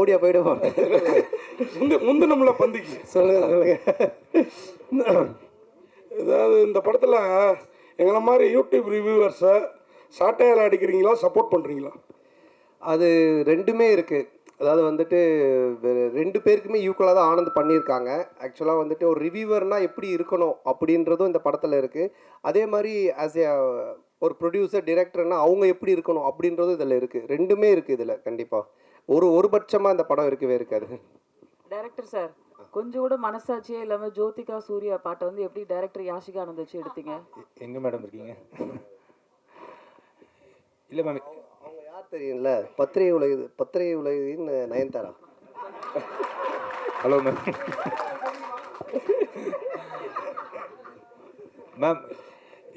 ஓடியா போயிட்டு போறேன் முந்து முந்தினம்ல பந்திக்கு. சொல்லுங்க சொல்லுங்க. ஏதாவது இந்த படத்தில் எங்களை மாதிரி யூடியூப் ரிவ்யூவர்ஸை சாட்டையால் அடிக்கிறீங்களா சப்போர்ட் பண்ணுறீங்களா அது ரெண்டுமே இருக்கு. அதாவது வந்துட்டு ரெண்டு பேருக்குமே ஈக்குவலாக தான் ஆனந்த் பண்ணியிருக்காங்க. ஆக்சுவலாக வந்துட்டு ஒரு ரிவ்யூவர்னா எப்படி இருக்கணும் அப்படின்றதும் இந்த படத்தில் இருக்குது அதே மாதிரி ஆஸ் ஏ ஒரு ப்ரொடியூசர் டிரெக்டர்னா அவங்க எப்படி இருக்கணும் அப்படின்றதும் இதில் இருக்குது ரெண்டுமே இருக்குது இதில் கண்டிப்பாக ஒரு ஒரு பட்சமாக இந்த படம் இருக்கவே இருக்காது. டைரக்டர் சார் கொஞ்சம் கூட மனசாட்சியே இல்லாம ஜோதிகா சூர்யா பாட்டை வந்து எப்படி டைரக்டர் யாஷிகா ஆனந்த் வச்சு எடுத்தீங்க? எங்கே மேடம் இருக்கீங்க? இல்லை மேம் அவங்க யார் தெரியும்ல? பத்திரிகை உலகு பத்திரிகை உலகின் நயன்தாரா? ஹலோ மேம் மேம்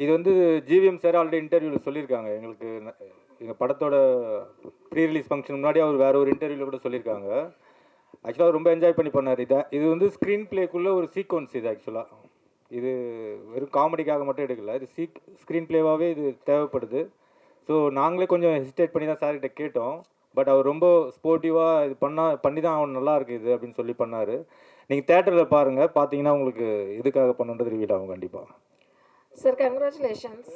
இது வந்து ஜிவிஎம் சார் ஆல்ரெடி இன்டர்வியூவில் சொல்லியிருக்காங்க. எங்களுக்கு எங்கள் படத்தோட ப்ரீ ரிலீஸ் ஃபங்க்ஷன் முன்னாடி அவர் வேற ஒரு இன்டர்வியூவில் கூட சொல்லியிருக்காங்க. ஆக்சுவலாக ரொம்ப என்ஜாய் பண்ணி பண்ணார். இதை இது வந்து ஸ்க்ரீன் பிளேக்குள்ளே ஒரு சீக்வன்ஸ் இது ஆக்சுவலாக இது வெறும் காமெடிக்காக மட்டும் எடுக்கல. இது சீக் ஸ்க்ரீன் பிளேவாகவே இது தேவைப்படுது. ஸோ நாங்களே கொஞ்சம் ஹெசிடேட் பண்ணி தான் சார்கிட்ட கேட்டோம். பட் அவர் ரொம்ப ஸ்போர்ட்டிவாக இது பண்ணா பண்ணி தான் அவன் நல்லா இருக்குது இது அப்படின்னு சொல்லி பண்ணார். நீங்கள் தேட்டரில் பாருங்கள் பார்த்தீங்கன்னா உங்களுக்கு எதுக்காக பண்ணுன்றது ரிவீல் ஆகும் கண்டிப்பாக சார் கங்க்ராச்சுலேஷன்ஸ்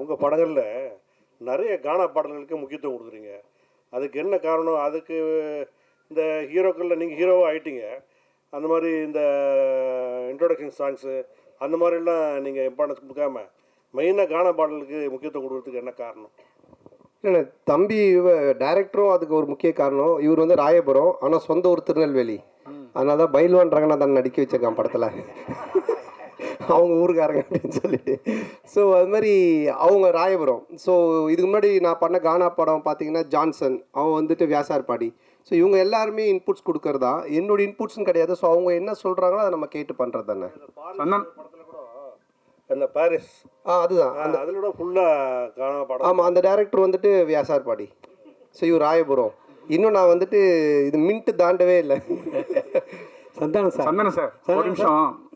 உங்கள் படங்களில் நிறைய கானா பாடல்களுக்கு முக்கியத்துவம் கொடுக்குறீங்க. அதுக்கு என்ன காரணம்? அதுக்கு இந்த ஹீரோக்களில் நீங்கள் ஹீரோவாக ஆயிட்டீங்க. அந்த மாதிரி இந்த இன்ட்ரோடக்ஷன் சாங்ஸு அந்த மாதிரிலாம் நீங்கள் இம்பார்ட்டன்ஸ் கொடுக்காம மெயினாக கானா பாடலுக்கு முக்கியத்துவம் கொடுக்கறதுக்கு என்ன காரணம்? இல்லை தம்பி டைரக்டரும் அதுக்கு ஒரு முக்கிய காரணம். இவர் வந்து ராயபுரம் ஆனால் சொந்த ஊர் திருநெல்வேலி. அதனால தான் பைல்வான் ரங்கநாதன் நடிக்க வச்சிருக்கான் படத்தில். அவங்க ஊருக்காரங்க அப்படின்னு சொல்லிட்டு. ஸோ அது மாதிரி அவங்க ராயபுரம். ஸோ இதுக்கு முன்னாடி நான் பண்ண கானா படம் பார்த்தீங்கன்னா ஜான்சன். அவன் வந்துட்டு வியாசார்பாடி. ஸோ இவங்க எல்லாருமே இன்புட்ஸ் கொடுக்கறதா? என்னோட இன்புட்ஸ்னு கிடையாது. ஸோ அவங்க என்ன சொல்கிறாங்களோ அதை நம்ம கேட்டு பண்ணுறது தானே. இந்த பாரிஸ். ஆ அதுதான். அந்த அதில் ஃபுல்லாக கானா பாடம். ஆமாம் அந்த டேரக்டர் வந்துட்டு வியாசார்பாடி. ஸோ இவர் ராயபுரம். இன்னும் நான் வந்துட்டு இது மின்ட்டு தாண்டவே இல்லை. சந்தானம் சார். சந்தன சார். ஒரு நிமிஷம்.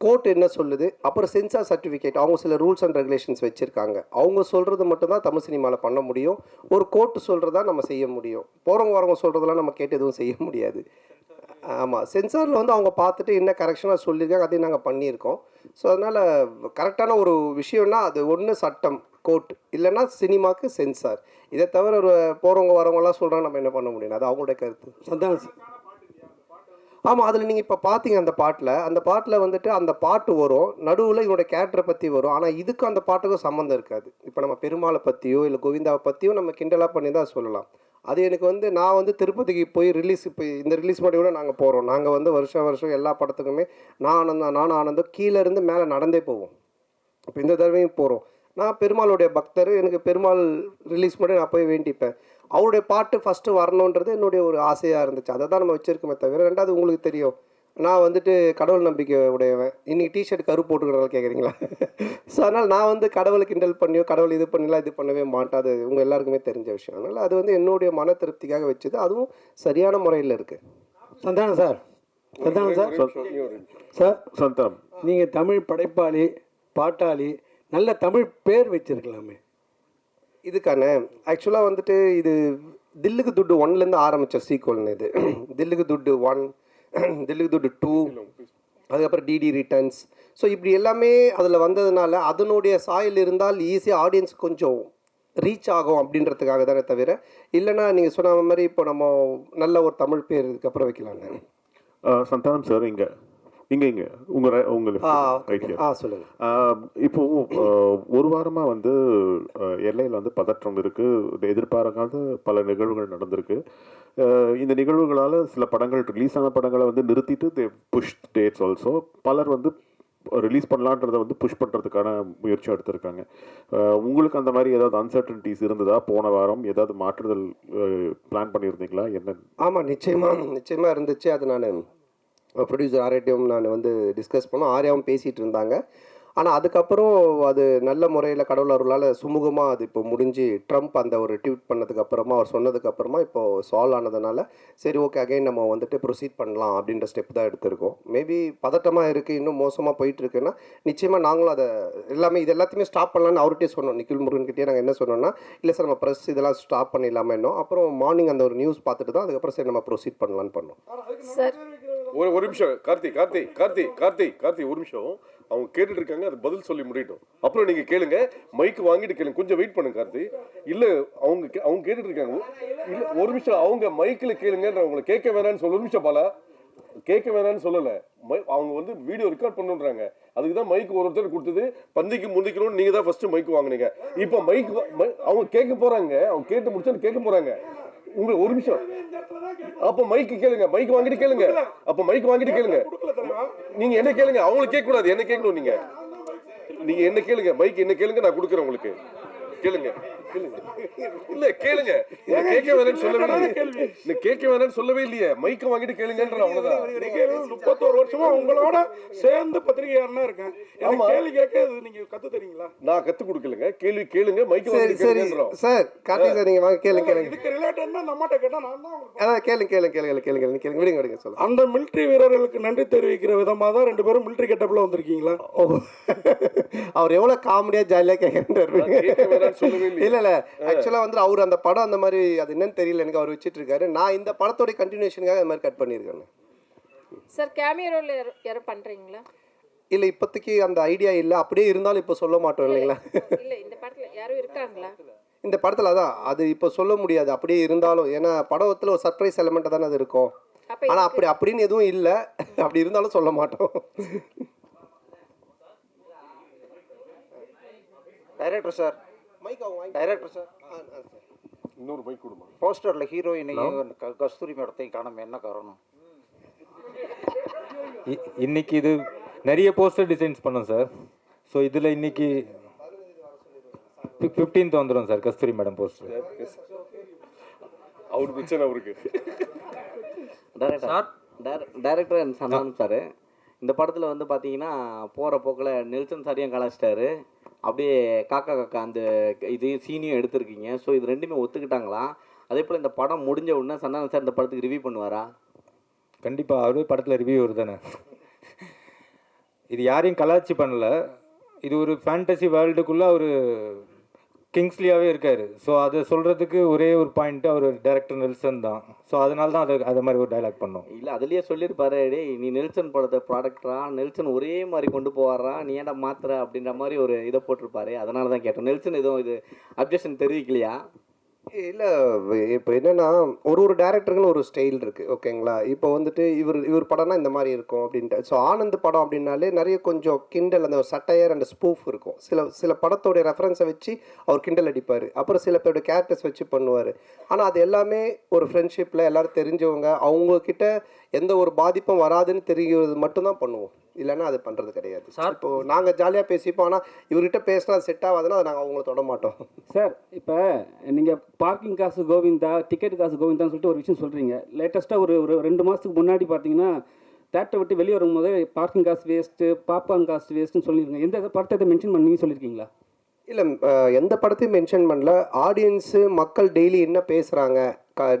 கோர்ட் என்ன சொல்லுது? அப்புறம் சென்சார் சர்டிஃபிகேட் அவங்க சில ரூல்ஸ் அண்ட் ரெகுலேஷன்ஸ் வச்சுருக்காங்க. அவங்க சொல்கிறது மட்டும்தான் தமிழ் சினிமாவில் பண்ண முடியும். ஒரு கோர்ட்டு சொல்கிறதா நம்ம செய்ய முடியும். போகிறவங்க வரவங்க சொல்கிறதெல்லாம் நம்ம கேட்டு எதுவும் செய்ய முடியாது. ஆமாம் சென்சாரில் வந்து அவங்க பார்த்துட்டு என்ன கரெக்ஷனாக சொல்லியிருக்காங்க அதையும் நாங்கள் பண்ணியிருக்கோம். ஸோ அதனால் கரெக்டான ஒரு விஷயம்னா அது ஒன்று சட்டம் கோர்ட். இல்லைன்னா சினிமாவுக்கு சென்சார். இதை தவிர ஒரு போகிறவங்க வரவங்கலாம் சொல்கிறாங்க நம்ம என்ன பண்ண முடியும்? அது அவங்களுடைய கருத்து. சந்தானம் சார். ஆமாம் அதில் நீங்கள் இப்போ பார்த்தீங்க அந்த பாட்டில். அந்த பாட்டில் வந்துட்டு அந்த பாட்டு வரும். நடுவில் இவனோட கேரக்டரை பற்றி வரும். ஆனால் இதுக்கும் அந்த பாட்டுக்கும் சம்மந்தம் இருக்காது. இப்போ நம்ம பெருமாளை பற்றியோ இல்லை கோவிந்தாவை பற்றியோ நம்ம கிண்டலாக பண்ணி தான் சொல்லலாம். அது எனக்கு வந்து நான் வந்து திருப்பதிக்கு போய் ரிலீஸ் இப்போ இந்த ரிலீஸ் பண்ணி கூட நாங்கள் போகிறோம் நாங்கள் வந்து வருஷம் வருஷம் எல்லா படத்துக்குமே நான் ஆனந்தம் நானும் ஆனந்தம் கீழே இருந்து மேலே நடந்தே போவோம். இப்போ இந்த தடவையும் போகிறோம் நான் பெருமாளுடைய பக்தர். எனக்கு பெருமாள் ரிலீஸ் பண்ணி நான் போய் வேண்டிப்பேன். அவருடைய பாட்டு ஃபஸ்ட்டு வரணுன்றது என்னுடைய ஒரு ஆசையாக இருந்துச்சு. அதை தான் நம்ம வச்சுருக்கோமே தவிர ரெண்டாவது உங்களுக்கு தெரியும். நான் வந்துட்டு கடவுள் நம்பிக்கை உடையவன். இன்னைக்கு டிஷர்ட் கரு போட்டுக்கிறதால கேட்குறீங்களா ஸோ அதனால் நான் வந்து கடவுளை கிண்டல் பண்ணியோ கடவுள் இது பண்ணலாம் இது பண்ணவே மாட்டேன். அது உங்கள் எல்லாருக்குமே தெரிஞ்ச விஷயம். அதனால் அது வந்து என்னுடைய மன திருப்திக்காக வச்சது. அதுவும் சரியான முறையில் இருக்குது Santhanam sir Santhanam sir sir Santhanam. நீங்கள் தமிழ் படைப்பாளி பாட்டாளி நல்ல தமிழ் பேர் வச்சிருக்கலாமே. இதுக்கான ஆக்சுவலாக வந்துட்டு இது தில்லுக்கு துட்டு ஒன்லேருந்து ஆரம்பித்த சீக்வல்னு இது. தில்லுக்கு துட்டு ஒன் தில்லுக்கு துட்டு டூ அதுக்கப்புறம் டிடி ரிட்டர்ன்ஸ் ஸோ இப்படி எல்லாமே அதில் வந்ததுனால அதனுடைய சாயல் இருந்தால் ஈஸியாக ஆடியன்ஸ் கொஞ்சம் ரீச் ஆகும் அப்படின்றதுக்காக தானே தவிர இல்லைன்னா நீங்கள் சொன்ன மாதிரி இப்போ நம்ம நல்ல ஒரு தமிழ் பேர் இதுக்கப்புறம் வைக்கலான்னு சந்தானம் uh, சார் இங்கே இங்கே இங்கே. உங்கள் உங்களுக்கு ஆ ஆஹ் இப்போ ஒரு வாரமா வந்து எல்லையில் வந்து பதற்றம் இருக்கு. எதிர்பாராத பல நிகழ்வுகள் நடந்திருக்கு. இந்த நிகழ்வுகளால சில படங்கள் ரிலீஸ் ஆன படங்களை வந்து நிறுத்திட்டு தே புஷ் டேட்ஸ் ஆல்சோ பலர் வந்து ரிலீஸ் பண்ணலான்றதை வந்து புஷ் பண்ணுறதுக்கான முயற்சி எடுத்திருக்காங்க. உங்களுக்கு அந்த மாதிரி ஏதாவது அன்சர்டனிட்டிஸ் இருந்ததா? போன வாரம் ஏதாவது மாற்றுதல் பிளான் பண்ணியிருந்தீங்களா? என்ன? ஆமாம் நிச்சயமாக நிச்சயமாக இருந்துச்சு. அது நான் ப்ரொடியூசர் ஆர்யாட்டையும் நான் வந்து டிஸ்கஸ் பண்ணோம். ஆர்யாவும் பேசிகிட்டு இருந்தாங்க. ஆனால் அதுக்கப்புறம் அது நல்ல முறையில் கடவுள் அருளால் சுமூகமாக அது இப்போ முடிஞ்சு ட்ரம்ப் அந்த ஒரு ட்வீட் பண்ணதுக்கு அப்புறமா அவர் சொன்னதுக்கு அப்புறமா சால்வ் ஆனதுனால சரி ஓகே அகைன் நம்ம வந்துட்டு ப்ரொசீட் பண்ணலாம் அப்படின்ற ஸ்டெப் தான் எடுத்திருக்கோம். மேபி பதட்டமாக இருக்குது இன்னும் மோசமாக போயிட்டுருக்குன்னா நிச்சயமாக நாங்களும் அதை எல்லாமே இது எல்லாத்தையுமே ஸ்டாப் பண்ணலாம்னு அவர்கிட்டே சொன்னோம். நிக்கில் முருகன்கிட்டே நாங்கள் என்ன சொன்னோம்னா இல்லை சார் நம்ம ப்ரெஸ் இதெல்லாம் ஸ்டாப் பண்ணிடலாமே இன்னும் அப்புறம் மார்னிங் அந்த ஒரு நியூஸ் பார்த்துட்டு தான் அதுக்கப்புறம் சரி நம்ம ப்ரொசீட் பண்ணலான்னு பண்ணோம். சார் ஒரு ஒரு நிமிஷம். கார்த்தி கார்த்தி கார்த்தி கார்த்தி கார்த்தி ஒரு நிமிஷம். அவங்க கேட்டுட்டு இருக்காங்க அது பதில் சொல்லி முடியட்டும். அப்புறம் நீங்க கேளுங்க மைக் வாங்கிட்டு கேளுங்க. கொஞ்சம் வெயிட் பண்ணுங்க கார்த்தி இல்ல அவங்க கே- அவங்க கேட்டுட்டு இருக்காங்க. இல்ல ஒரு நிமிஷம் அவங்க மைக்ல கேளுங்கன்ற அவங்களை கேட்க வேணாம்னு சொல்ல. ஒரு நிமிஷம் பாலா. கேட்க வேணாம்னு சொல்லல. அவங்க வந்து வீடியோ ரெக்கார்ட் பண்ணுன்றாங்க. அதுக்கு தான் மைக் ஒருத்தர் கொடுத்தது. பந்திக்கு முந்திக்கணும்னு நீங்க தான் ஃபர்ஸ்ட் மைக் வாங்குனீங்க. இப்போ மைக் அவங்க கேட்க போறாங்க. அவங்க கேட்டு முடிச்சு கேட்க போறாங்க. உங்களுக்கு ஒரு நிமிஷம். அப்ப மைக் கேளுங்க மைக் வாங்கிட்டு கேளுங்க. அப்ப மைக் வாங்கிட்டு கேளுங்க. நீங்க என்ன கேளுங்க? அவங்களுக்கு கேட்க கூடாது என்ன கேட்கணும் நீங்க? நீங்க என்ன கேளுங்க? மைக் என்ன கேளுங்க? நான் கொடுக்குறேன் உங்களுக்கு. கேளுங்க. இல்ல கேளுங்க. நீங்க கேட்க வேணாம்னு சொல்லவே இல்லையே. நீ கேட்க வேணாம்னு சொல்லவே இல்லையே. மைக்க வாங்கிட்டு கேளுங்கன்ற அவ்வளவுதான். நீங்க முப்பத்தோரு வருஷமா உங்களோட சேர்ந்து பத்திரிகையாளனா இருக்கேன். எனக்கு. கேள்வி கேட்க நீங்க கத்து தரீங்களா? நான் கத்து கொடுக்கலங்க. கேள்வி கேளுங்க மைக்க சரி வாங்கிட்டு சரி. கேளுங்கன்றோம். சார் கார்த்திக் சார் நீங்கள் வாங்க கேளுங்க கேளுங்க. இதுக்கு ரிலேட்டட்னா அந்த அம்மாட்ட கேட்டா நான் தான் அதான் கேளுங்க கேளுங்க கேளுங்க கேளுங்க கேளுங்க கேளுங்க. விடுங்க விடுங்க சொல்லுங்க. அந்த மிலிட்டரி வீரர்களுக்கு நன்றி தெரிவிக்கிற விதமா தான் ரெண்டு பேரும் மிலிட்டரி கெட்டப்ல வந்திருக்கீங்களா? ஓ. அவர் எவ்வளோ காமெடியாக ஜாலியாக கேட்குறாரு இல்ல இல்ல ஆக்சுவலா வந்து அவர் அந்த படம் அந்த மாதிரி அது என்னன்னு தெரியல எனக்கு அவர் வச்சிட்டு இருக்காரு நான் இந்த படத்தோட கண்டினியூஷனுக்காக அது மாதிரி கட் பண்ணியிருக்கேன் சார் கேமியோ ரோல் யாரும் பண்றீங்களா? இல்ல இப்போதைக்கு அந்த ஐடியா இல்ல. அப்படியே இருந்தாலும் இப்போ சொல்ல மாட்டோம் இல்லைங்களா? இல்ல இந்த படத்துல யாரும் இருக்காங்களா? இந்த படத்துல அதான் அது இப்போ சொல்ல முடியாது. அப்படியே இருந்தாலும் ஏன்னா படத்துல ஒரு சர்ப்ரைஸ் எலமெண்ட் தானே அது இருக்கும். அப்ப ஆனா இதுக்கு- அப்படி அப்படின்னு எதுவும் இல்ல. அப்படி இருந்தாலும் சொல்ல மாட்டோம். Director sir director sir. இன்னொரு மைக் கொடுமா? போஸ்டரில் ஹீரோயினையும் கஸ்தூரி மேடத்தையும் காணாம என்ன காரணம்? இ- இன்னைக்கு இது நிறைய போஸ்டர் டிசைன்ஸ் பண்ணோம் சார் ஸோ இதில் இன்னைக்கு ஃபிஃப்டீன்த் வந்துடும் சார் கஸ்தூரி மேடம் போஸ்டர் அவரு பிரச்சனை அவருக்கு director director and Santhanam sir இந்த படத்தில் வந்து பார்த்தீங்கன்னா போகிற போக்கில் நெல்சன் சாரியும் கலாச்சிட்டாரு அப்படியே காக்கா காக்கா அந்த இது சீனியும் எடுத்திருக்கீங்க. ஸோ இது ரெண்டுமே ஒத்துக்கிட்டாங்களா? அதே போல் இந்த படம் முடிஞ்ச உடனே சந்தானம் சார் இந்த படத்துக்கு ரிவ்யூ பண்ணுவாரா? கண்டிப்பாக அவரு படத்தில் ரிவ்யூ வருதானே? இது யாரையும் கலாச்சி பண்ணல. இது ஒரு ஃபேண்டசி வேர்ல்டுக்குள்ளே ஒரு கிங்ஸ்லியாகவே இருக்கார். ஸோ அதை சொல்கிறதுக்கு ஒரே ஒரு பாயிண்ட் அவர் டைரக்டர் நெல்சன் தான். ஸோ அதனால தான் அதை அது மாதிரி ஒரு டைலாக் பண்ணோம். இல்லை அதுலேயே சொல்லியிருப்பாரு டேய் நீ நெல்சன் படத்தை ப்ராடக்டரா நெல்சன் ஒரே மாதிரி கொண்டு போவாரா? நீ ஏன்டா மாத்திர அப்படின்ற மாதிரி ஒரு இதை போட்டிருப்பாரு. அதனால தான் கேட்டோம். நெல்சன் எதுவும் இது அப்ஜெக்ஷன் தெரிவிக்கலையா? இல்லை இப்போ என்னென்னா ஒரு ஒரு டேரக்டருக்குன்னு ஒரு ஸ்டைல் இருக்குது ஓகேங்களா? இப்போ வந்துட்டு இவர் இவர் படம்னா இந்த மாதிரி இருக்கும் அப்படின்ட்டு. ஸோ ஆனந்த் படம் அப்படின்னாலே நிறைய கொஞ்சம் கிண்டல் அந்த சட்டையர் அண்ட் ஸ்பூஃப் இருக்கும். சில சில படத்தோடைய ரெஃபரன்ஸை வச்சு அவர் கிண்டல் அடிப்பார். அப்புறம் சில பேரோட கேரக்டர்ஸ் வச்சு பண்ணுவார். ஆனால் அது எல்லாமே ஒரு ஃப்ரெண்ட்ஷிப்பில் எல்லோரும் தெரிஞ்சவங்க அவங்கக்கிட்ட எந்த ஒரு பாதிப்பும் வராதுன்னு தெரிகிறது மட்டும்தான் பண்ணுவோம். இல்லைன்னா அது பண்ணுறது கிடையாது. இப்போ நாங்கள் ஜாலியாக பேசிப்போம். ஆனால் இவர்கிட்ட பேசினா செட் ஆகாதுன்னா அதை நாங்கள் அவங்கள தொட மாட்டோம். சார் இப்போ நீங்கள் பார்க்கிங் காசு கோவிந்தா டிக்கெட் காசு கோவிந்தான்னு சொல்லிட்டு ஒரு விஷயம் சொல்கிறீங்க லேட்டஸ்ட்டாக ஒரு ஒரு ரெண்டு மாதத்துக்கு முன்னாடி பார்த்தீங்கன்னா தேட்டரை விட்டு வெளியே வரும்போது பார்க்கிங் காசு வேஸ்ட்டு பாப்கார்ன் காசு வேஸ்ட்டுன்னு சொல்லியிருக்கீங்க. எந்த படத்தை மென்ஷன் பண்ணி சொல்லியிருக்கீங்களா? இல்லை எந்த படத்தையும் மென்ஷன் பண்ணல. ஆடியன்ஸு மக்கள் டெய்லி என்ன பேசுகிறாங்க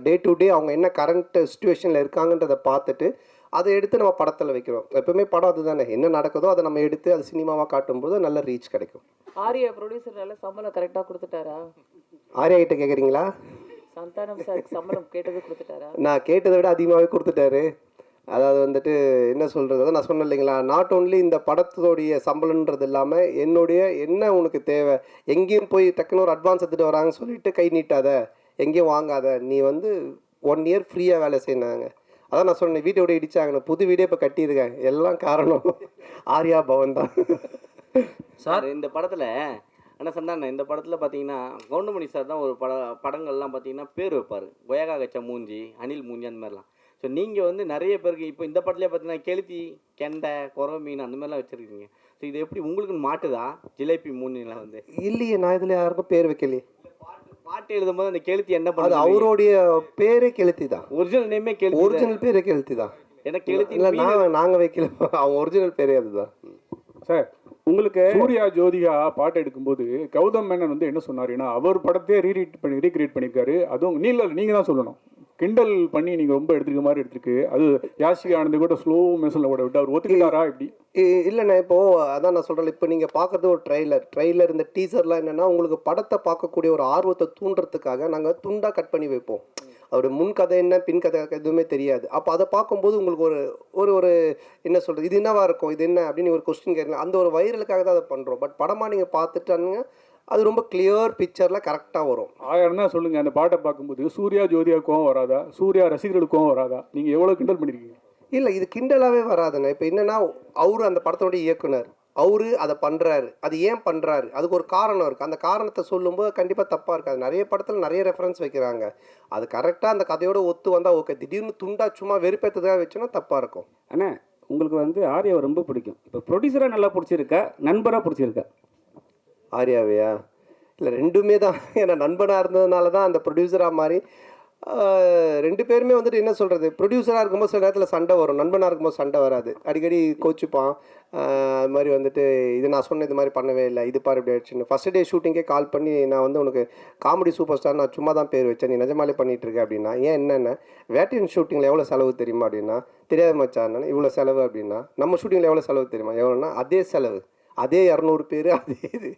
டே டு டே அவங்க என்ன கரண்ட் சுச்சுவேஷனில் இருக்காங்கன்றதை பார்த்துட்டு அதை எடுத்து நம்ம படத்தில் வைக்கிறோம். எப்பவுமே படம் அதுதானே. என்ன நடக்குதோ அதை நம்ம எடுத்து அது சினிமாவாக காட்டும்போது நல்ல ரீச் கிடைக்கும். ஆர்யா ப்ரொடியூசர்னால சம்பளம் கரெக்டாக கொடுத்துட்டாரா? ஆர்யா கிட்ட கேட்குறீங்களா சந்தானம் சார் சம்பளம் கேட்டது கொடுத்துட்டாரா? நான் கேட்டதை விட அதிகமாகவே கொடுத்துட்டாரு. அதாவது வந்துட்டு என்ன சொல்கிறது நான் சொன்னேன் இல்லைங்களா? நாட் ஓன்லி இந்த படத்தோடைய சம்பளம்ன்றது இல்லாமல் என்னுடைய என்ன உனக்கு தேவை? எங்கேயும் போய் டக்குன்னு ஒரு அட்வான்ஸ் எடுத்துகிட்டு வராங்கன்னு சொல்லிட்டு கை நீட்டாத. எங்கேயும் வாங்காத. நீ வந்து ஒன் இயர் ஃப்ரீயாக வேலை செய்யினாங்க அதான் நான் சொன்னேன் வீட்டை விட இடிச்சாங்க புது வீடே இப்போ கட்டியிருக்கேன் எல்லாம் காரணம் ஆர்யா பவன் தான். சார் இந்த படத்தில் ஆனால் சந்தானம் இந்த படத்தில் பார்த்தீங்கன்னா கவுண்டமணி சார் தான் ஒரு பட படங்கள்லாம் பார்த்தீங்கன்னா பேர் வைப்பார். கொயகா கச்ச மூஞ்சி அனில் மூஞ்சி அந்த மாதிரிலாம். ஸோ நீங்கள் வந்து நிறைய பேருக்கு இப்போ இந்த படத்துலேயே பார்த்தீங்கன்னா கெளுத்தி கெண்டை குறவ மீன் அந்த மாதிரிலாம் வச்சுருக்கீங்க. ஸோ இது எப்படி உங்களுக்கு மாட்டுதா? ஜிலேபி மூணுலாம் வந்து. இல்லையே நான் இதில் யாருக்கும் பேர் வைக்கலையே. பாட்டு எழுதும்போது அந்த கெளுத்தி என்ன பண்ணுது? அவருடைய பேரே கெளுத்தி தான் ஒரிஜினல் நேமே கெளுத்தி ஒரிஜினல் பேரே கெளுத்தி தான் ஏன்னா கெளுத்தி இல்லை நாங்கள் நாங்கள் வைக்கல. அவங்க ஒரிஜினல் பேரே அதுதான். சார் உங்களுக்கு சூர்யா ஜோதிகா பாட்டு எடுக்கும்போது கௌதம் மேனன் வந்து என்ன சொன்னாருன்னா அவர் படத்தையே ரீரீட் பண்ணி ரீக்ரியேட் பண்ணியிருக்காரு. அதுவும் நீ இல்லை நீங்கள் தான் சொல்லணும். கிண்டல் பண்ணி நீங்கள் ரொம்ப எடுத்துருக்க மாதிரி எடுத்துருக்கு. அது யாஷிகா ஆனந்த் கூட ஸ்லோ மெஷனில் கூட விட்டு அவர் ஒத்துக்கிட்டாரா இப்படி இல்லைண்ணே இப்போ அதான் நான் சொல்கிறேன் இப்போ நீங்கள் பார்க்குறது ஒரு ட்ரைலர் ட்ரைலர் இந்த டீசர்லாம் என்னென்னா உங்களுக்கு படத்தை பார்க்கக்கூடிய ஒரு ஆர்வத்தை தூண்டுறதுக்காக நாங்கள் துண்டாக கட் பண்ணி வைப்போம். அவருடைய முன் கதை என்ன பின் கதை எதுவுமே தெரியாது. அப்போ அதை பார்க்கும்போது உங்களுக்கு ஒரு ஒரு ஒரு என்ன சொல்கிறது இது என்னவா இருக்கும் இது என்ன அப்படின்னு ஒரு கொஸ்டின் கேட்கலாம். அந்த ஒரு வைரலுக்காக தான் அதை பண்ணுறோம் பட் படமாக நீங்கள் பார்த்துட்டானுங்க அது ரொம்ப கிளியர் பிக்சரில் கரெக்டாக வரும். ஆயிரம் தான் சொல்லுங்கள் அந்த பாட்டை பார்க்கும்போது சூர்யா ஜோதியா கோவம் வராதா? சூர்யா ரசிகர்களுக்கு கோவம் வராதா? நீங்கள் எவ்வளோ கிண்டல் பண்ணியிருக்கீங்க இல்லை இது கிண்டலாகவே வராதுண்ணே. இப்போ என்னன்னா அவரு அந்த படத்தோட இயக்குனர். அவரு அதை பண்ணுறாரு அது ஏன் பண்ணுறாரு அதுக்கு ஒரு காரணம் இருக்குது அந்த காரணத்தை சொல்லும்போது கண்டிப்பாக தப்பாக இருக்காது நிறைய படத்தில் நிறைய ரெஃபரன்ஸ் வைக்கிறாங்க. அது கரெக்டாக அந்த கதையோட ஒத்து வந்தால் ஓகே திடீர்னு துண்டா சும்மா வெறுப்பேற்றதுக்காக வச்சோன்னா தப்பாக இருக்கும். அண்ணா உங்களுக்கு வந்து ஆர்யாவை ரொம்ப பிடிக்கும். இப்போ ப்ரொடியூசராக நல்லா பிடிச்சிருக்கா? நண்பராக பிடிச்சிருக்கா? ஆர்யாவையா? இல்லை ரெண்டுமே தான். ஏன்னா நண்பனாக இருந்ததுனால தான் அந்த ப்ரொடியூசராக மாறி ரெண்டு பேருமே வந்துட்டு என்ன சொல்கிறது ப்ரொடியூசராக இருக்கும்போது சில நேரத்தில் சண்டை வரும். நண்பனாக இருக்கும்போது சண்டை வராது. அடிக்கடி கோச்சுப்பான். அது மாதிரி வந்துட்டு இது நான் சொன்ன இது மாதிரி பண்ணவே இல்லை. இது பாரு இப்படி ஆயிடுச்சுன்னு. ஃபஸ்ட் டே ஷூட்டிங்கே கால் பண்ணி நான் வந்து உனக்கு காமெடி சூப்பர் ஸ்டார் நான் சும்மா தான் பேர் வச்சேன். நீ நிஜமாலே பண்ணிகிட்டு இருக்க அப்படின்னா ஏன் என்னென்ன? வேட்டின் ஷூட்டிங்கில் எவ்வளோ செலவு தெரியுமா அப்படின்னா தெரியாத மச்சான். இவ்வளோ செலவு அப்படின்னா நம்ம ஷூட்டிங்கில் எவ்வளோ செலவு தெரியுமா? எவ்வளோன்னா அதே செலவு. அதே இரநூறு பேர் அதே இது.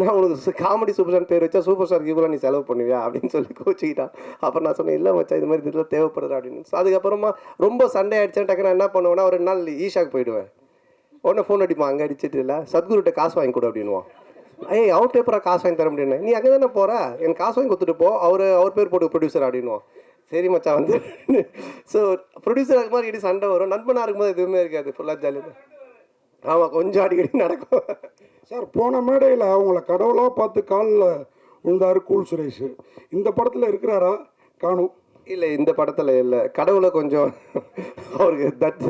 நான் உனக்கு காமெடி சூப்பர் ஸ்டார் பேர் வச்சா சூப்பர் ஸ்டார் இவ்வளோ நீ செலவு பண்ணுவியா? அப்படின்னு சொல்லி கோச்சிக்கிட்டான் அப்புறம் நான் சொன்னேன் இல்லை வச்சா இது மாதிரி இதெல்லாம் தேவைப்படுது அப்படின்னு. அதுக்கப்புறமா ரொம்ப சண்டை ஆயிடுச்சேன் டக்கு நான் என்ன பண்ணுவேன்னா ஒரு நாள் ஈஷாக்கு போயிடுவேன். உடனே ஃபோன் அடிப்பான் அங்கே அடிச்சிட்டு இல்லை சத்குருகிட்ட காசு வாங்கி கொடு அப்படின்வான் ஏய் அவர்கிட்ட எப்பறம் காசு வாங்கி தர முடியும் நீ அங்கே தானே போகிற எனக்கு காசு வாங்கி கொடுத்துட்டு போ அவர் அவர் பேர் போட்டு ப்ரொடியூசர் அப்படின்வான் சரி மச்சா வந்து ஸோ ப்ரொடியூசர் அது மாதிரி இடி சண்டை வரும். நண்பனாக இருக்கும்போது எதுவுமே இருக்காது ஃபுல்லாக ஜாலியாக ஆமாம் கொஞ்சம் அடிக்கடி நடக்கும். சார் போன மேடையில் அவங்கள கடவுளாக பார்த்து காலில் விழுந்தாரு கூல் சுரேஷ். இந்த படத்தில் இருக்கிறாரா? காணும். இல்லை இந்த படத்தில் இல்லை. கடவுளை கொஞ்சம் அவருக்கு தட்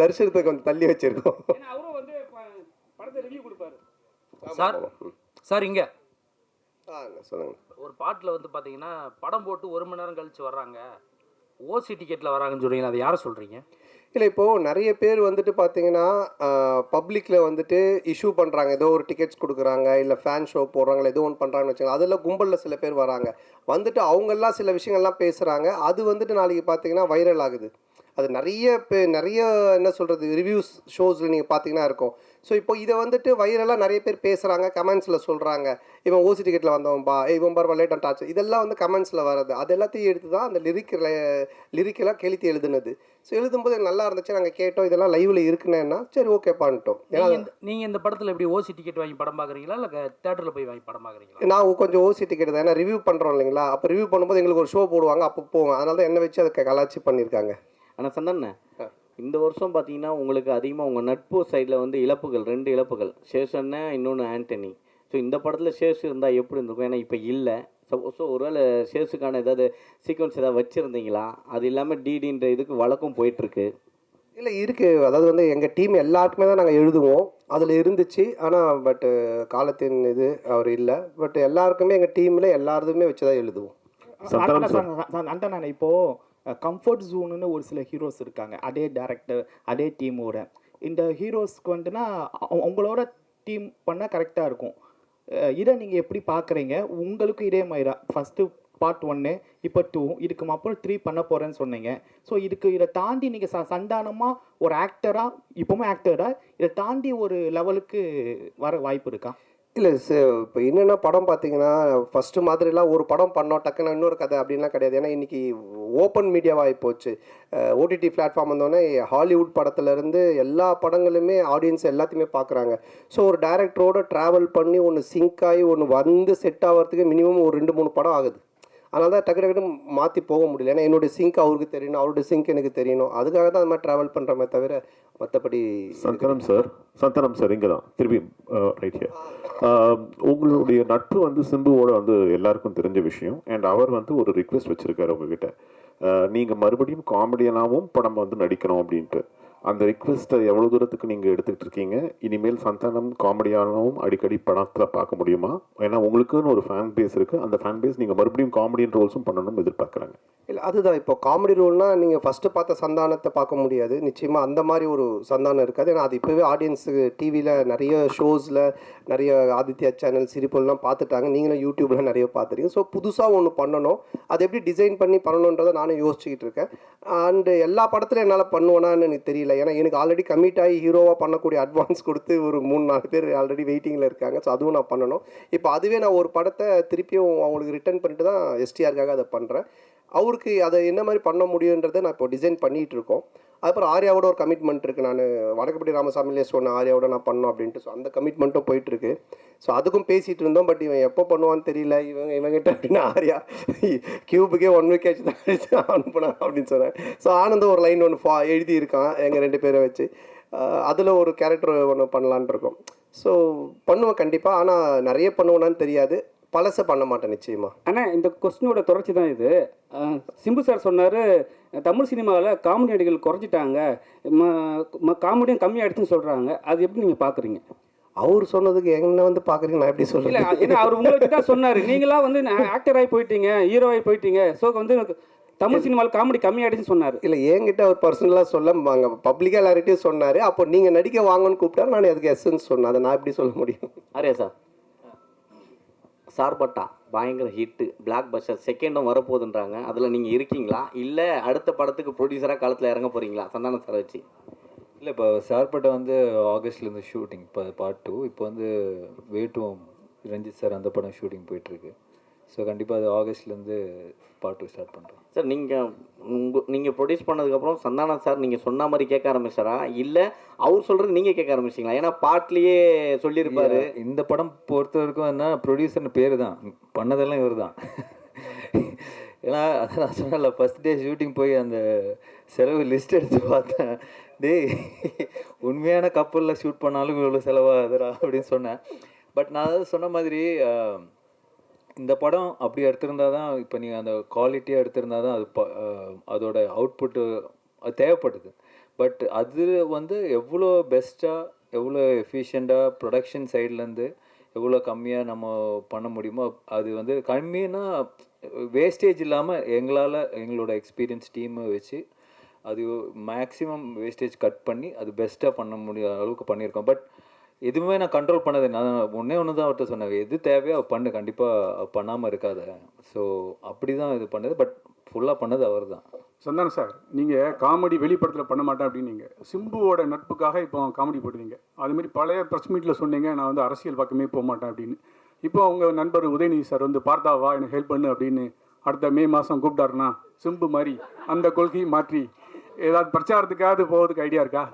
தரிசனத்தை கொஞ்சம் தள்ளி வச்சிருக்கோம். அவரும் வந்து படத்தை ரிவ்யூ கொடுப்பாரு. சார் சார் இங்கே. ஆ சொல்லுங்கள் ஒரு பாட்டில் வந்து பார்த்தீங்கன்னா படம் போட்டு ஒரு மணி நேரம் கழிச்சு வர்றாங்க. ஓசி டிக்கெட்டில் வராங்கன்னு சொல்றீங்க அதை யாரை சொல்கிறீங்க இல்லை இப்போது நிறைய பேர் வந்துட்டு பார்த்தீங்கன்னா பப்ளிக்கில் வந்துட்டு இஷ்யூ பண்ணுறாங்க ஏதோ ஒரு டிக்கெட்ஸ் கொடுக்குறாங்க இல்லை ஃபேன் ஷோ போடுறாங்க ஏதோ ஒன்று பண்ணுறாங்கன்னு வச்சுக்கோங்க. அதில் கும்பலில் சில பேர் வராங்க. வந்துட்டு அவங்கெல்லாம் சில விஷயங்கள்லாம் பேசுகிறாங்க அது வந்துட்டு நாளைக்கு பார்த்தீங்கன்னா வைரல் ஆகுது. அது நிறைய பே நிறைய என்ன சொல்கிறது ரிவ்யூஸ் ஷோஸில் நீங்கள் பார்த்தீங்கன்னா இருக்கும். ஸோ இப்போ இதை வந்துட்டு வைரலாக நிறைய பேர் பேசுகிறாங்க கமெண்ட்ஸில் சொல்கிறாங்க இவன் ஓசி டிக்கெட்டில் வந்தவன்பா இவன் பார் லேட் அண்ட் டாச் இதெல்லாம் வந்து கமெண்ட்ஸில் வர்றது. அது எல்லாத்தையும் எடுத்து தான் அந்த லிரிக்கில் லிரிக்கெல்லாம் கெளுத்தி எழுதுனது. ஸோ எழுதும்போது நல்லா இருந்துச்சு. நாங்கள் கேட்டோம் இதெல்லாம் லைவில் இருக்குன்னா சரி ஓகே பண்ணிட்டோம். ஏன்னா நீங்கள் இந்த நீங்கள் இந்த படத்தில் எப்படி ஓசி டிக்கெட் வாங்கி படம் பார்க்குறீங்களா இல்லை தேட்டரில் போய் வாங்கி படம் பார்க்குறீங்களா நான் கொஞ்சம் ஓசி டிக்கெட் தான் ஏன்னா ரிவ்யூ பண்ணுறோம் இல்லைங்களா? அப்போ ரிவ்யூ பண்ணும்போது எங்களுக்கு ஒரு ஷோ போடுவாங்க அப்போ போவோம். அதனால தான் என்ன வச்சு அதை கலாச்சி பண்ணியிருக்காங்க. ஆனால் சந்தண்ணே இந்த வருஷம் பார்த்தீங்கன்னா உங்களுக்கு அதிகமாக உங்கள் நட்பு சைடில் வந்து இழப்புகள் ரெண்டு இழப்புகள் சேஷன்னா இன்னொன்று ஆண்டனி ஸோ இந்த படத்தில் சேஷ் இருந்தால் எப்படி இருந்திருக்கும் ஏன்னா இப்போ இல்லை ஸோ ஒருவேளை சேஷுக்கான ஏதாவது சீக்வன்ஸ் ஏதாவது வச்சுருந்தீங்களா அது இல்லாமல் டிடின்ற இதுக்கு வழக்கம் போயிட்டுருக்கு இல்லை இருக்குது அதாவது வந்து எங்கள் டீம் எல்லாருக்குமே தான் நாங்கள் எழுதுவோம் அதில் இருந்துச்சு ஆனால் பட்டு காலத்தின் இது அவர் இல்லை பட் எல்லாருக்குமே எங்கள் டீமில் எல்லாருதுமே வச்சு தான் எழுதுவோம் அண்டா இப்போ கம்ஃபர்ட் ஜோனுன்னு ஒரு சில ஹீரோஸ் இருக்காங்க. அதே டேரக்டர் அதே டீமோட இந்த ஹீரோஸ்க்கு வந்துன்னா உங்களோட டீம் பண்ணால் கரெக்டாக இருக்கும். இதை நீங்கள் எப்படி பார்க்குறீங்க உங்களுக்கும் இதே மாதிரி தான். ஃபஸ்ட்டு பார்ட் ஒன்று இப்போ டூ இதுக்கு அப்புறம் த்ரீ பண்ண போகிறேன்னு சொன்னீங்க. ஸோ இதுக்கு இதை தாண்டி நீங்கள் ச சண்டானமாக ஒரு ஆக்டராக இப்போவும் ஆக்டராக இதை தாண்டி ஒரு லெவலுக்கு வர வாய்ப்பு இருக்கா? இல்லை இப்போ என்னென்னா படம் பார்த்தீங்கன்னா ஃபஸ்ட்டு மாதிரிலாம் ஒரு படம் பண்ணோம் டக்குன்னு இன்னொரு கதை அப்படின்லாம் கிடையாது. ஏன்னா இன்றைக்கி ஓப்பன் மீடியாவாகி போச்சு. ஓடிடி பிளாட்ஃபார்ம் வந்தோடனே ஹாலிவுட் படத்துலேருந்து எல்லா படங்களுமே ஆடியன்ஸ் எல்லாத்தையுமே பார்க்குறாங்க ஸோ ஒரு டேரக்டரோடு ட்ராவல் பண்ணி ஒன்று சிங்க் ஆகி ஒன்று வந்து செட் ஆகிறதுக்கு மினிமம் ஒரு ரெண்டு மூணு படம் ஆகுது. அதனால தான் டக்கு டக்குனு மாற்றி போக முடியல. ஏன்னா என்னுடைய சிங்க் அவருக்கு தெரியணும் அவருடைய சிங்க் எனக்கு தெரியணும். அதுக்காக தான் அந்த மாதிரி ட்ராவல் பண்ணுறமே தவிர மற்றபடி சந்தனம் சார் சந்தனம் சார் இங்கே தான் திருப்பி ரைட் ஹியர் உங்களுடைய நட்பு வந்து சிம்புவோட வந்து எல்லாருக்கும் தெரிஞ்ச விஷயம். அண்ட் அவர் வந்து ஒரு ரிக்வெஸ்ட் வச்சிருக்காரு உங்ககிட்ட. நீங்கள் மறுபடியும் காமெடியனாகவும் படம் வந்து நடிக்கணும் அப்படின்ட்டு. அந்த ரிக்வெஸ்ட்டை எவ்வளோ தூரத்துக்கு நீங்கள் எடுத்துக்கிட்டு இருக்கீங்க? இனிமேல் சந்தானம் காமெடியானவும் அடிக்கடி படத்தில் பார்க்க முடியுமா? ஏன்னா உங்களுக்குன்னு ஒரு ஃபேன் பேஸ் இருக்குது அந்த ஃபேன் பேஸ் நீங்கள் மறுபடியும் காமெடியன் ரோல்ஸும் பண்ணணும்னு எதிர்பார்க்குறாங்க. இல்லை அதுதான். இப்போ காமெடி ரோல்னால் நீங்கள் ஃபஸ்ட்டு பார்த்த சந்தானத்தை பார்க்க முடியாது. நிச்சயமாக அந்த மாதிரி ஒரு சந்தானம் இருக்காது. ஏன்னா அது இப்போவே ஆடியன்ஸுக்கு டிவியில் நிறைய ஷோஸில் நிறைய ஆதித்யா சேனல் சிரிப்பெல்லாம் பார்த்துட்டாங்க. நீங்களும் யூடியூப்பில் நிறைய பார்த்துருக்கீங்க. ஸோ புதுசாக ஒன்று பண்ணணும். அது எப்படி டிசைன் பண்ணி பண்ணணுன்றதை நானும் யோசிச்சுக்கிட்டு இருக்கேன். அண்டு எல்லா படத்துலையும் என்னால் பண்ணுவேனான்னு எனக்கு தெரியல. ஏன்னா எனக்கு ஆல்ரெடி கமிட் ஆகி ஹீரோவாக பண்ணக்கூடிய அட்வான்ஸ் கொடுத்து ஒரு மூணு நாலு பேர் ஆல்ரெடி வெயிட்டிங்கில் இருக்காங்க. ஸோ அதுவும் நான் பண்ணணும். இப்போ அதுவே நான் ஒரு படத்தை திருப்பியும் அவங்களுக்கு ரிட்டர்ன் பண்ணிட்டு தான் எஸ்டிஆருக்காக அதை பண்ணுறேன் அவருக்கு அதை என்ன மாதிரி பண்ண முடியுன்றதை நான் இப்போ டிசைன் பண்ணிகிட்டு இருக்கோம். அதுக்கப்புறம் ஆர்யாவோட ஒரு கமிட்மெண்ட் இருக்குது நான் வடக்கப்பட்டி ராமசாமிலே சொன்ன ஆர்யாவோட நான் பண்ணோம் அப்படின்ட்டு ஸோ அந்த கமிட்மெண்ட்டும் போயிட்டுருக்கு ஸோ அதுக்கும் பேசிகிட்டு இருந்தோம். பட் இவன் எப்போ பண்ணுவான்னு தெரியல. இவங்க இவங்கிட்ட அப்படின்னா ஆர்யா கியூபுக்கே ஒன் வீக் ஆச்சு தான் அடிச்சு அப்படின்னு சொன்னேன். ஸோ ஆனந்தம் ஒரு லைன் ஒன்று ஃபா எழுதியிருக்கான் எங்கள் ரெண்டு பேரை வச்சு. அதில் ஒரு கேரக்டர் ஒன்று பண்ணலான் இருக்கோம். ஸோ பண்ணுவேன் கண்டிப்பாக ஆனால் நிறைய பண்ணுவேனான்னு தெரியாது. பழசை பண்ண மாட்டேன் நிச்சயமா. ஆனால் இந்த கொஸ்டினோட தொடர்ச்சி தான் இது. சிம்பு சார் சொன்னார் தமிழ் சினிமாவில் காமெடி நடிகர்கள் குறைச்சிட்டாங்க காமெடியும் கம்மியாகிடுச்சுன்னு சொல்கிறாங்க அது எப்படி நீங்கள் பார்க்குறீங்க அவர் சொன்னதுக்கு என்ன வந்து பார்க்குறீங்க நான் எப்படி இல்லை சொல்கிறேன் ஏன்னா அவர் உங்களுக்கு தான் சொன்னார். நீங்களா வந்து ஆக்டர் ஆகி போயிட்டீங்க ஹீரோ ஆகி போயிட்டீங்க. ஸோ வந்து எனக்கு தமிழ் சினிமாவில் காமெடி கம்மியாயிடுச்சுன்னு சொன்னார். இல்லை என்கிட்ட அவர் பர்சனலாக சொல்ல பப்ளிக்காக எல்லார்கிட்டையும் சொன்னார். அப்போ நீங்கள் நடிக்க வாங்கன்னு கூப்பிட்டா நான் அதுக்கு எஸ்ன்னு சொன்னேன். அதை நான் எப்படி சொல்ல முடியும்? ஆரியா சார். சார்பட்டா பயங்கர ஹிட்டு பிளாக் பஸ்டர் செகண்டும் வரப்போகுதுன்றாங்க. அதில் நீங்கள் இருக்கீங்களா? இல்லை அடுத்த படத்துக்கு ப்ரொடியூசராக காலத்தில் இறங்க போகிறீங்களா சந்தான சார் வச்சு. இல்லை இப்போ சார்பட்டை வந்து ஆகஸ்ட்லேருந்து ஷூட்டிங் இப்போ பார்ட் டூ இப்போ வந்து வேட்டுவோம் ரஞ்சித் சார் அந்த படம் ஷூட்டிங் போயிட்டுருக்கு ஸோ கண்டிப்பாக அது ஆகஸ்ட்லேருந்து பார்ட் டூ ஸ்டார்ட் பண்ணுறோம் சார் நீங்கள் உங்கள் நீங்கள் ப்ரொடியூஸ் பண்ணதுக்கப்புறம் சந்தானம் சார் நீங்கள் சொன்ன மாதிரி கேட்க ஆரம்பிச்சாரா? இல்லை அவர் சொல்கிறது நீங்கள் கேட்க ஆரம்பிச்சிங்களா? ஏன்னா பாட்லேயே சொல்லியிருப்பாரு. இந்த படம் பொறுத்த வரைக்கும் என்ன ப்ரொடியூசர்னு பேர் தான் பண்ணதெல்லாம் இவர் தான் ஏன்னா அதான் நான் சொன்னல ஃபஸ்ட் டே ஷூட்டிங் போய் அந்த செலவு லிஸ்ட் எடுத்து பார்த்தேன். டேய் உண்மையான கப்பலில் ஷூட் பண்ணாலும் இவ்வளோ செலவாகுதுடா அப்படின்னு சொன்னேன். பட் நான் அதாவது சொன்ன மாதிரி இந்த படம் அப்படி எடுத்திருந்தா தான் இப்போ நீங்கள் அந்த குவாலிட்டியாக எடுத்திருந்தா தான் அது ப- அதோட அவுட்புட்டு அது தேவைப்படுது. பட் அது வந்து எவ்வளோ பெஸ்ட்டாக எவ்வளோ எஃபிஷியண்ட்டாக ப்ரொடக்ஷன் சைட்லேருந்து எவ்வளோ கம்மியாக நம்ம பண்ண முடியுமோ அது வந்து கம்மின்னா வேஸ்டேஜ் இல்லாமல் எங்களால் எங்களோட எக்ஸ்பீரியன்ஸ் டீமை வச்சு அது மேக்ஸிமம் வேஸ்டேஜ் கட் பண்ணி அது பெஸ்ட்டாக பண்ண முடிய அளவுக்கு பண்ணியிருக்கோம். பட் எதுவுமே நான் கண்ட்ரோல் பண்ணது நான் ஒன்றே ஒன்று தான் அவர்கிட்ட சொன்னேன். எது தேவையோ அவ பண்ணு. கண்டிப்பாக பண்ணாமல் இருக்காத. ஸோ அப்படி தான் இது பண்ணது. பட் ஃபுல்லாக பண்ணது அவர் தான் சந்தானம் சார் நீங்கள் காமெடி வெளிப்படத்தில் பண்ண மாட்டேன் அப்படின்னீங்க. சிம்புவோட நட்புக்காக இப்போ காமெடி போடுவீங்க. அதுமாரி பழைய ப்ரெஸ் மீட்டில் சொன்னீங்க நான் வந்து அரசியல் பக்கமே போக மாட்டேன் அப்படின்னு. இப்போ அவங்க நண்பர் உதயநிதி சார் வந்து பார்த்தாவா எனக்கு ஹெல்ப் பண்ணு அப்படின்னு அடுத்த மே மாதம் கூப்பிட்டாருன்னா சிம்பு மாதிரி அந்த கொள்கையை மாற்றி ஏதாவது பிரச்சாரத்துக்காவது போகிறதுக்கு ஐடியா இருக்கா?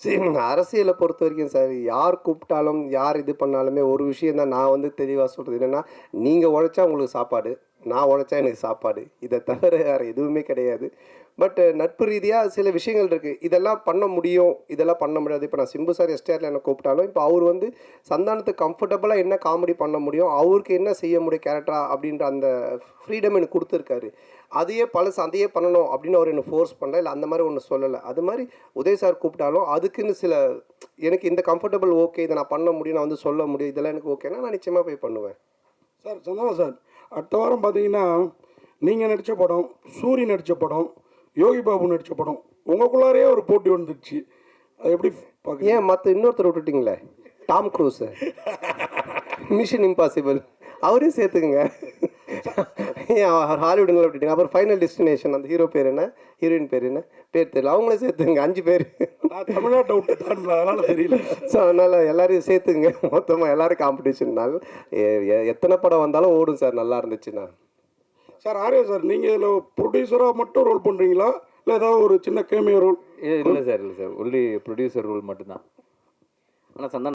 சரி அரசியலை பொறுத்த வரைக்கும் சார் யார் கூப்பிட்டாலும் யார் இது பண்ணாலுமே ஒரு விஷயம் தான் நான் வந்து தெளிவாக சொல்கிறது என்னென்னா நீங்கள் உழைச்சா உங்களுக்கு சாப்பாடு நான் உழைச்சா எனக்கு சாப்பாடு. இதை தவிர வேறு எதுவுமே கிடையாது. பட் நட்பு ரீதியாக சில விஷயங்கள் இருக்குது இதெல்லாம் பண்ண முடியும். இதெல்லாம் பண்ண முடியாது. இப்போ நான் சிம்பு சார் எஸ்டிஆரில் என்ன கூப்பிட்டாலும் இப்போ அவர் வந்து சந்தானத்துக்கு கம்ஃபர்டபுளாக என்ன காமெடி பண்ண முடியும் அவருக்கு என்ன செய்ய முடியும் கேரக்டரா அப்படின்ற அந்த ஃப்ரீடம் எனக்கு கொடுத்துருக்காரு. அதையே பழசு அதையே பண்ணணும் அப்படின்னு அவர் என்னை ஃபோர்ஸ் பண்ணல. இல்லை அந்த மாதிரி ஒன்று சொல்லலை. அது மாதிரி உதய் சார் கூப்பிட்டாலும் அதுக்குன்னு சில எனக்கு இந்த கம்ஃபர்டபுள் ஓகே இதை நான் பண்ண முடியும் நான் வந்து சொல்ல முடியும் இதெல்லாம் எனக்கு ஓகேனா நான் நிச்சயமாக போய் பண்ணுவேன். சார் சொன்னா சார் அடுத்த வாரம் பார்த்தீங்கன்னா நீங்கள் நடித்த படம் சூரி நடித்த படம் யோகி பாபு நடித்த படம் உங்களுக்குள்ளாரே ஒரு போட்டி வந்துடுச்சு அது எப்படி பார்க்க ஏன் மற்ற இன்னொருத்தர் விட்டுட்டீங்களே? Tom Cruise. மிஷன் இம்பாசிபிள் அவரையும் சேர்த்துக்குங்க. ஏன் அவர் ஹாலிவுட்ல விட்டுட்டீங்க அப்புறம் ஃபைனல் டெஸ்டினேஷன் அந்த ஹீரோ பேர் என்ன? ஹீரோயின் பேர் என்ன? பேர் தெரியல. அவங்களே சேர்த்துங்க அஞ்சு பேர். நான் தமிழ்நாட்டை விட்டு தான் அதனால தெரியல. ஸோ அதனால் எல்லாரையும் சேர்த்துங்க. மொத்தமாக எல்லாரும் காம்படிஷன்னால எத்தனை படம் வந்தாலும் ஓடும் சார் நல்லா இருந்துச்சுன்னா. சார் ஆர்யா சார் நீங்கள் இதில் ப்ரொடியூசராக மட்டும் ரோல் பண்ணுறீங்களா இல்லை ஏதாவது ஒரு சின்ன கேமியோ ரோல் இல்லை சார் இல்லை சார். ஒன்லி ப்ரொடியூசர் ரோல் மட்டும்தான். ஆனால் சந்தானம்